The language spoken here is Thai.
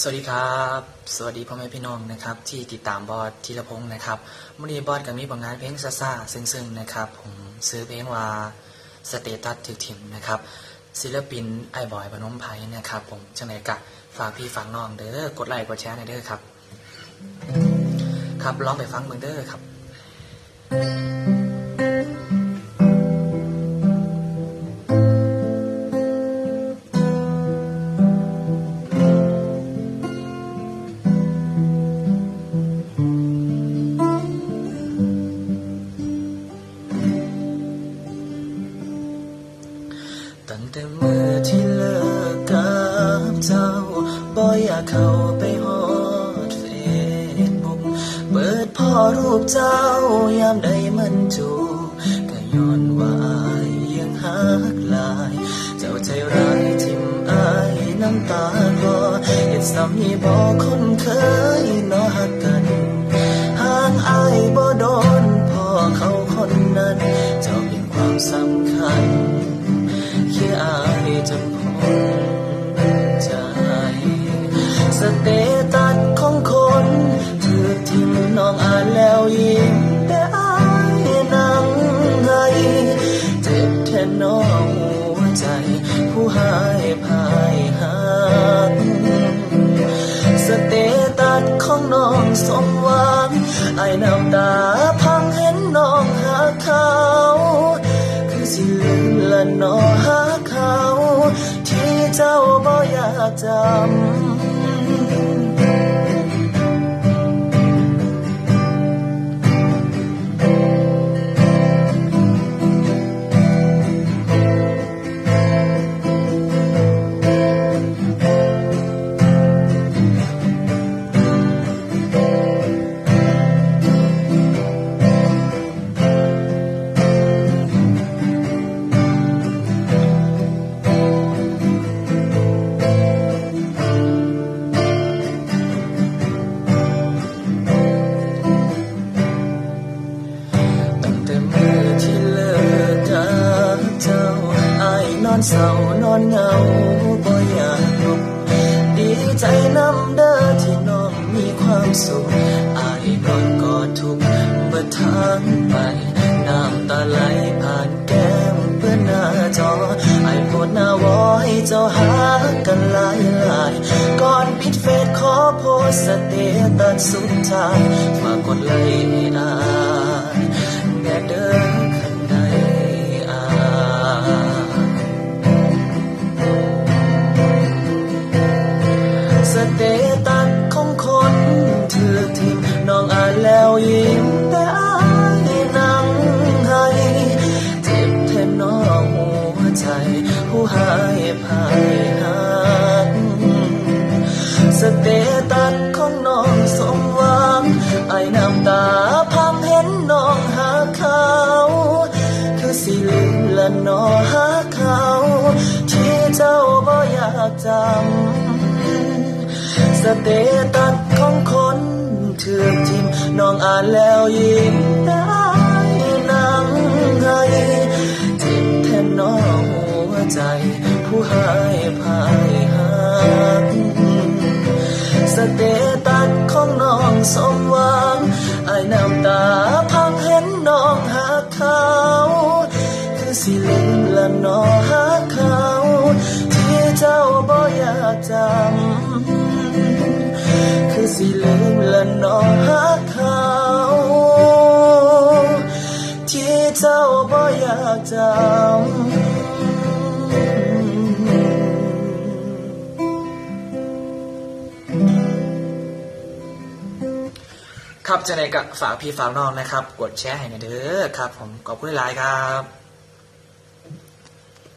สวัสดีครับ สวัสดีพ่อแม่พี่น้องนะครับ ที่ติดตามบอสธีรพงศ์นะครับวันนี้บอสกับมีผลงานเพลงซาซาซึ่งๆนะครับ ผมซื้อเพลงว่าสเตตัสถึกถิ่มนะครับ ศิลปินไอ้บอยพนมไพรนะครับ ผมจังไหนกะฝากพี่ฝากน้องเด้อกดไลค์กดแชร์หน่อยเด้อครับ ครับลองไปฟังเบิ่งเด้อครับ ตั้งแต่เมื่อที่เลิกกับเจ้าบ่อยากเข้าไปฮอดเฟซบุ๊กเปิดพ่อรูปเจ้ายามใดมันจูก็ย้อนว่าอายยังหักลาย เจ้าใจร้ายทิมอายน้ำตาคลอเห็นซ้ำนี่บ่คนเคย สเตตัสของคนถือทิ้งน้องอ่านแล้วยิ้มแต่อายนั่งให้เจ็บแทนน้องหัวใจ ผู้หายพายหักสเตตัสของน้องสมหวังไอ้น้ำตาพังเห็นน้องหาเขาคือสิลืมละน้องหาเขา ที่เจ้าบ่อยากจำ เศร้านอนเงาบ่อยากลุกดีใจนำเด้อที่น้องมีความสุขอายนอนกอดทุกเมื่อทางไป น้ำตาไหลผ่านแก้มเพื่อนหน้าจอไอโพดหน้าวอให้เจ้าหากันหลายหลายก่อนปิดเฟซขอโพสสเตตัสสุดท้ายฝากกดไลค์ให้อา ผู้หายพายหักสเตตัสของน้องสมหวังไอ้น้ำตาพังเห็นน้องหาเขา คือสิลืมละน้องหาเขา ที่เจ้าบ่อยากจำสเตตัสของคนถือทิมน้องอ่านแล้วยิ้มแต่ เตตัสของน้องสมหวังไอ้น้ำตาพังเห็นน้องหาเขา คือสิลืมละน้องหาเขา ที่เจ้าบ่อยากจำคือสิลืม ครับจะไหนก็ฝากพี่ฝากน้องนะครับ กดแชร์ให้หน่อยเด้อครับ ผมขอบคุณหลายครับ